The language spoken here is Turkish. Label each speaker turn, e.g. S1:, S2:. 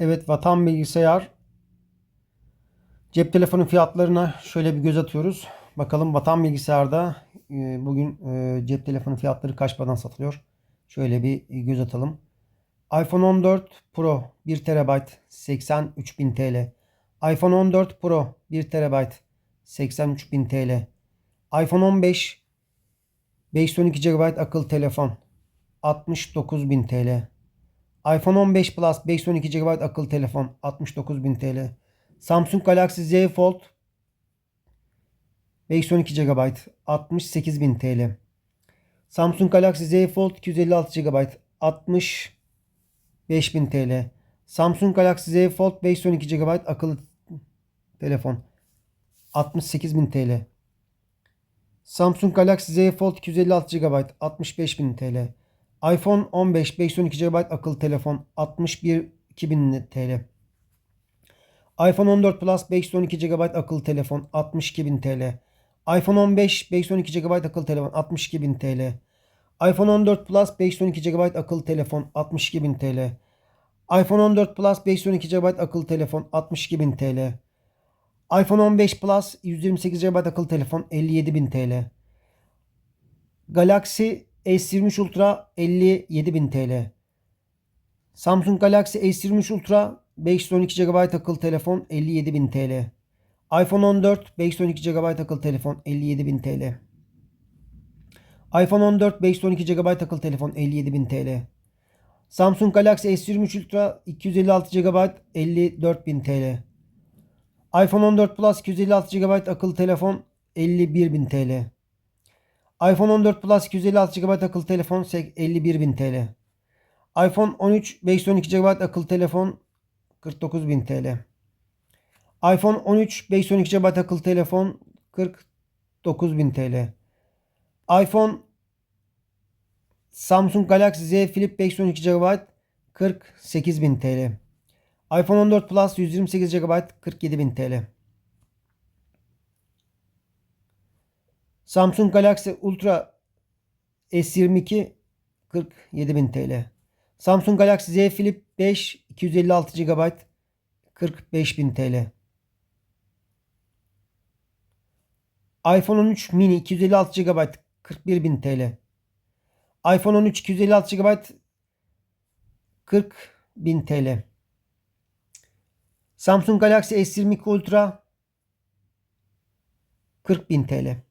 S1: Evet Vatan Bilgisayar cep telefonu fiyatlarına şöyle bir göz atıyoruz. Bakalım Vatan Bilgisayar'da e, bugün e, cep telefonu fiyatları kaç paradan satılıyor? Şöyle bir göz atalım. iPhone 14 Pro 1 TB 83.000 TL. iPhone 14 Pro 1 TB 83.000 TL. iPhone 15 512 GB akıllı telefon 69.000 TL. iPhone 15 Plus 512 GB akıllı telefon 69.000 TL. Samsung Galaxy Z Fold 512 GB 68.000 TL. Samsung Galaxy Z Fold 256 GB 65.000 TL. Samsung Galaxy Z Fold 512 GB akıllı telefon 68.000 TL. Samsung Galaxy Z Fold 256 GB 65.000 TL. iPhone 15 512 GB akıllı telefon 61.000 TL. iPhone 14 Plus 512 GB akıllı telefon 62.000 TL. iPhone 15 512 GB akıllı telefon 62.000 TL. iPhone 14 Plus 512 GB akıllı telefon 62.000 TL. iPhone 14 Plus 512 GB akıllı telefon 62.000 TL. iPhone 15 Plus 128 GB akıllı telefon 57.000 TL. Galaxy S23 Ultra 57.000 TL. Samsung Galaxy S23 Ultra 512 GB akıllı telefon 57.000 TL. iPhone 14 512 GB akıllı telefon 57.000 TL. iPhone 14 512 GB akıllı telefon 57.000 TL. Samsung Galaxy S23 Ultra 256 GB 54.000 TL. iPhone 14 Plus 256 GB akıllı telefon 51.000 TL. iPhone 14 Plus 256 GB akıllı telefon 51.000 TL. iPhone 13 512 GB akıllı telefon 49.000 TL. iPhone 13 512 GB akıllı telefon 49.000 TL. iPhone Samsung Galaxy Z Flip 512 GB 48.000 TL. iPhone 14 Plus 128 GB 47.000 TL. Samsung Galaxy Ultra S22 47.000 TL. Samsung Galaxy Z Flip 5 256 GB 45.000 TL. iPhone 13 mini 256 GB 41.000 TL. iPhone 13 256 GB 40.000 TL. Samsung Galaxy S22 Ultra 40.000 TL.